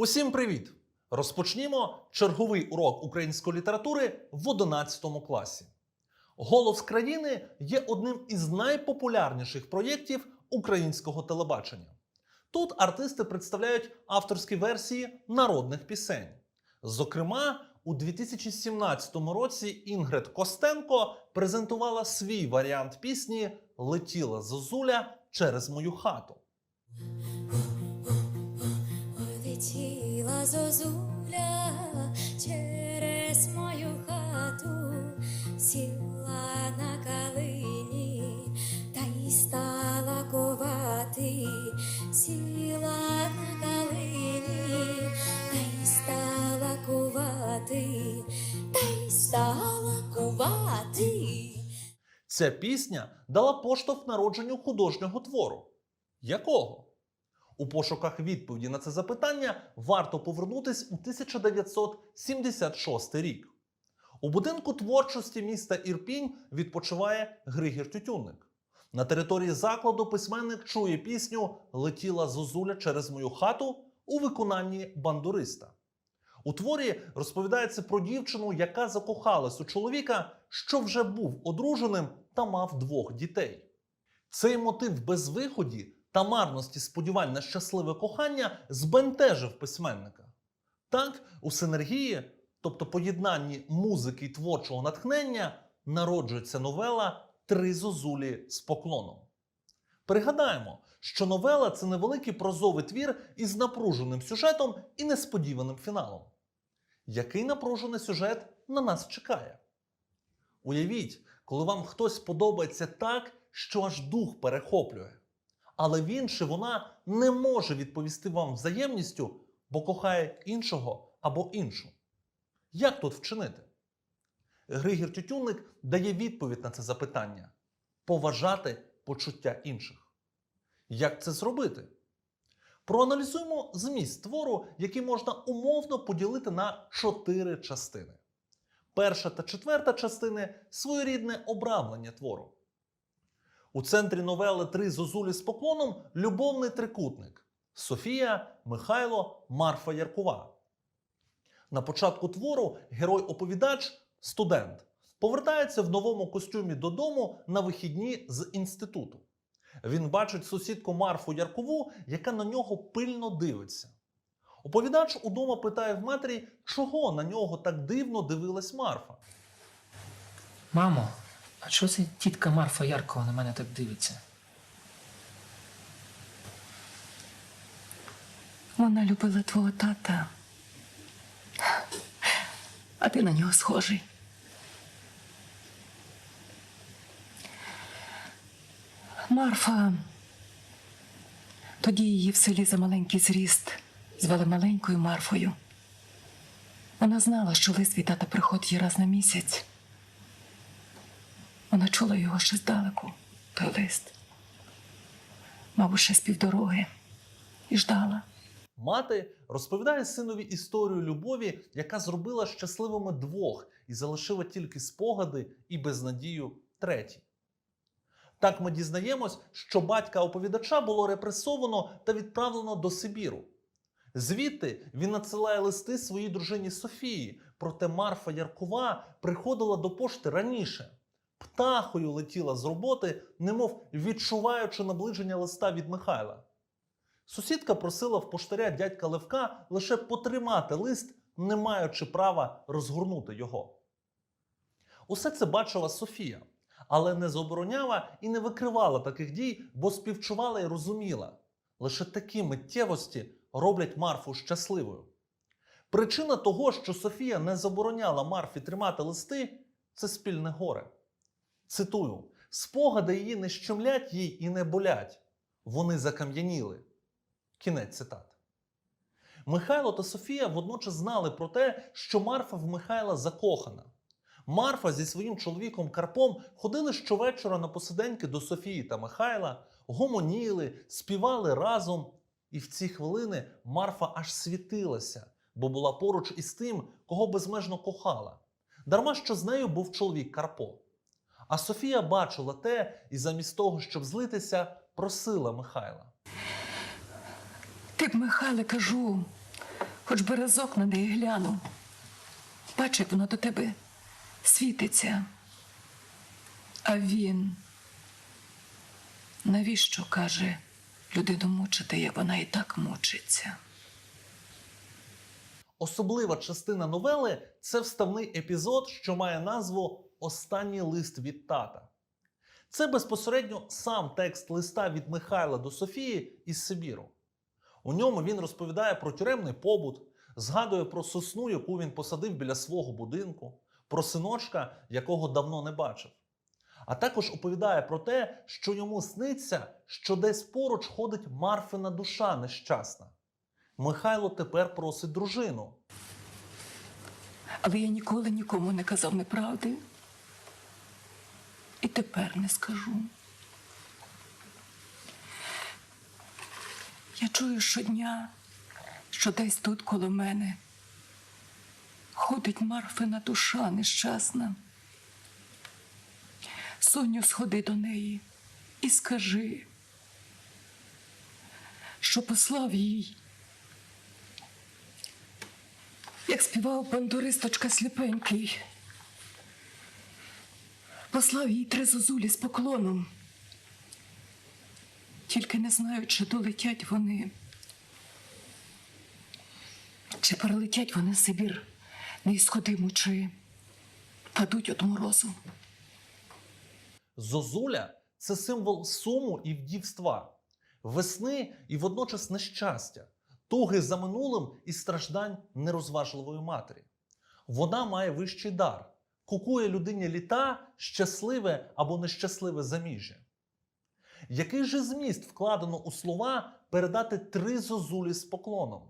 Усім привіт! Розпочнімо черговий урок української літератури в 11 класі. Голос країни є одним із найпопулярніших проєктів українського телебачення. Тут артисти представляють авторські версії народних пісень. Зокрема, у 2017 році Інгрид Костенко презентувала свій варіант пісні Летіла зозуля через мою хату. Летіла зозуля через мою хату, сіла на калині та й стала ковати, сіла на калині та й стала ковати, та й стала ковати. Ця пісня дала поштовх народженню художнього твору. Якого? У пошуках відповіді на це запитання варто повернутись у 1976 рік. У будинку творчості міста Ірпінь відпочиває Григір Тютюнник. На території закладу письменник чує пісню Летіла зозуля через мою хату у виконанні бандуриста. У творі розповідається про дівчину, яка закохалась у чоловіка, що вже був одруженим та мав двох дітей. Цей мотив безвиході та марності сподівань на щасливе кохання збентежив письменника. Так, у синергії, тобто поєднанні музики й творчого натхнення, народжується новела Три зозулі з поклоном. Пригадаємо, що новела це невеликий прозовий твір із напруженим сюжетом і несподіваним фіналом. Який напружений сюжет на нас чекає? Уявіть, коли вам хтось подобається так, що аж дух перехоплює. Але він чи вона не може відповісти вам взаємністю, бо кохає іншого або іншу. Як тут вчинити? Григір Тютюнник дає відповідь на це запитання: поважати почуття інших. Як це зробити? Проаналізуємо зміст твору, який можна умовно поділити на чотири частини. Перша та четверта частини своєрідне обрамлення твору. У центрі новели Три зозулі з поклоном любовний трикутник Софія, Михайло, Марфа Яркова. На початку твору герой-оповідач, студент, повертається в новому костюмі додому на вихідні з інституту. Він бачить сусідку Марфу Яркову, яка на нього пильно дивиться. Оповідач удома питає в матері, чого на нього так дивно дивилась Марфа. Мамо, а чого це тітка Марфа Яркова на мене так дивиться? Вона любила твого тата. А ти на нього схожий. Марфа. Тоді її в селі за маленький зріст звали маленькою Марфою. Вона знала, що лист від тата приходить їй раз на місяць. Вона чула його ще здалеку, той лист. Мабуть, ще з півдороги, і ждала. Мати розповідає синові історію любові, яка зробила щасливими двох і залишила тільки спогади і безнадію третій. Так ми дізнаємось, що батька оповідача було репресовано та відправлено до Сибіру. Звідти він надсилає листи своїй дружині Софії, проте Марфа Яркова приходила до пошти раніше. Птахою летіла з роботи, немов відчуваючи наближення листа від Михайла. Сусідка просила в поштаря дядька Левка лише потримати лист, не маючи права розгорнути його. Усе це бачила Софія, але не забороняла і не викривала таких дій, бо співчувала і розуміла. Лише такі миттєвості роблять Марфу щасливою. Причина того, що Софія не забороняла Марфі тримати листи, це спільне горе. Цитую: спогади її не щемлять їй і не болять. Вони закам'яніли. Кінець цитати. Михайло та Софія водночас знали про те, що Марфа в Михайла закохана. Марфа зі своїм чоловіком Карпом ходили щовечора на посиденьки до Софії та Михайла, гомоніли, співали разом. І в ці хвилини Марфа аж світилася, бо була поруч із тим, кого безмежно кохала. Дарма що з нею був чоловік Карпо. А Софія бачила те і замість того, щоб злитися, просила Михайла. Ти б, Михайле, кажу, Хоч би разок на неї гляну. Бач, як воно до тебе світиться. А він навіщо каже людину мучити, як вона і так мучиться? Особлива частина новели це вставний епізод, що має назву Останній лист від тата. Це безпосередньо сам текст листа від Михайла до Софії із Сибіру. У ньому він розповідає про тюремний побут, згадує про сосну, яку він посадив біля свого будинку, про синочка, якого давно не бачив. А також оповідає про те, що йому сниться, що десь поруч ходить Марфина душа нещасна. Михайло тепер просить дружину. Але я ніколи нікому не казав неправди. І тепер не скажу. Я чую щодня, що десь тут коло мене ходить Марфина душа нещасна. Соню, сходи до неї і скажи, що послав їй як співав бандуристочка сліпенький. Послав їй три зозулі з поклоном. Тільки не знаю, чи долетять вони. Чи перелетять вони Сибір неісходиму, чи падуть від морозу. Зозуля це символ суму і вдівства, весни і водночас нещастя, туги за минулим і страждань нерозважливої матері. Вона має вищий дар, кукує людині літа щасливе або нещасливе заміжжя. Який же зміст вкладено у слова передати три зозулі з поклоном?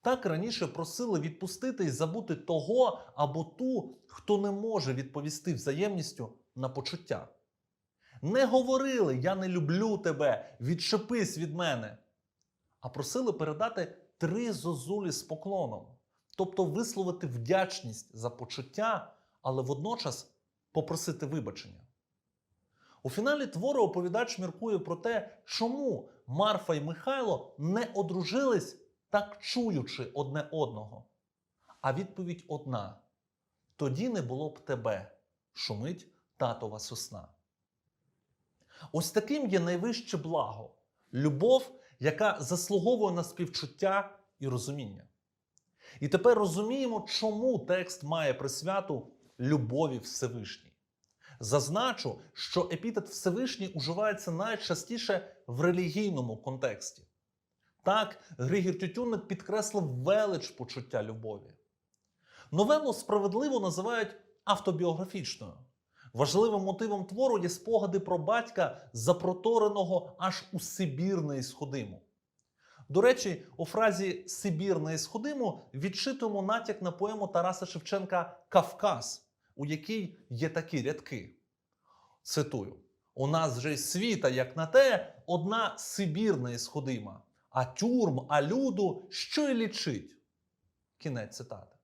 Так раніше просили відпустити і забути того або ту, хто не може відповісти взаємністю на почуття. Не говорили Я не люблю тебе, відчепись від мене. А просили передати три зозулі з поклоном, тобто висловити вдячність за почуття, але водночас попросити вибачення. У фіналі твору оповідач міркує про те, чому Марфа і Михайло не одружились, так чуючи одне одного. А відповідь одна: тоді не було б тебе, шумить татова сосна. Ось таким є найвище благо любов, яка заслуговує на співчуття і розуміння. І тепер розуміємо, чому текст має присвяту любові Всевишній. Зазначу, що епітет Всевишній уживається найчастіше в релігійному контексті. Так, Григір Тютюнник підкреслив велич почуття любові. Новелу справедливо називають автобіографічною. Важливим мотивом твору є спогади про батька, запротореного аж у Сибір неісходиму. До речі, у фразі Сибір неісходиму відчитуємо натяк на поему Тараса Шевченка Кавказ, у якій є такі рядки. Цитую: У нас же світа, як на те, одна Сибір неісходима, а тюрм, а люду що й лічить. Кінець цитати.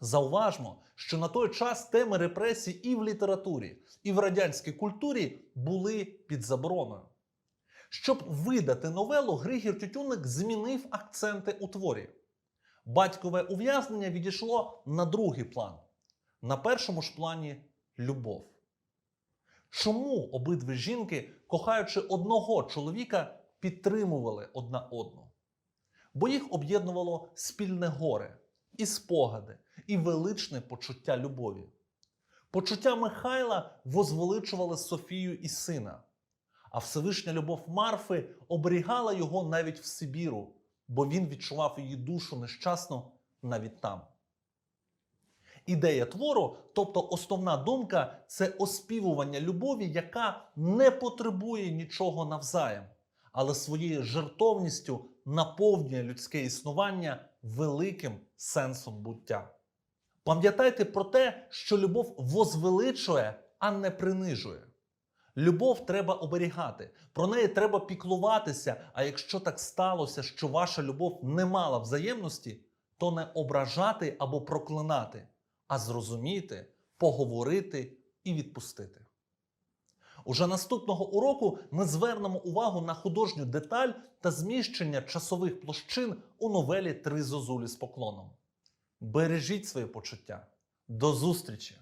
Зауважмо, що на той час теми репресій і в літературі, і в радянській культурі були під забороною. Щоб видати новелу, Григір Тютюнник змінив акценти у творі. Батькове ув'язнення відійшло на другий план. На першому ж плані любов. Чому обидві жінки, кохаючи одного чоловіка, підтримували одна одну? Бо їх об'єднувало спільне горе, і спогади, і величне почуття любові. Почуття Михайла возвеличували Софію і сина, а Всевишня любов Марфи оберігала його навіть в Сибіру, бо він відчував її душу нещасну навіть там. Ідея твору, тобто основна думка, це оспівування любові, яка не потребує нічого навзаєм, але своєю жертовністю наповнює людське існування великим сенсом буття. Пам'ятайте про те, що любов возвеличує, а не принижує. Любов треба оберігати, про неї треба піклуватися. А якщо так сталося, що ваша любов не мала взаємності, то не ображати або проклинати, а зрозуміти, поговорити і відпустити. Уже наступного уроку ми звернемо увагу на художню деталь та зміщення часових площин у новелі Три зозулі з поклоном. Бережіть свої почуття. До зустрічі!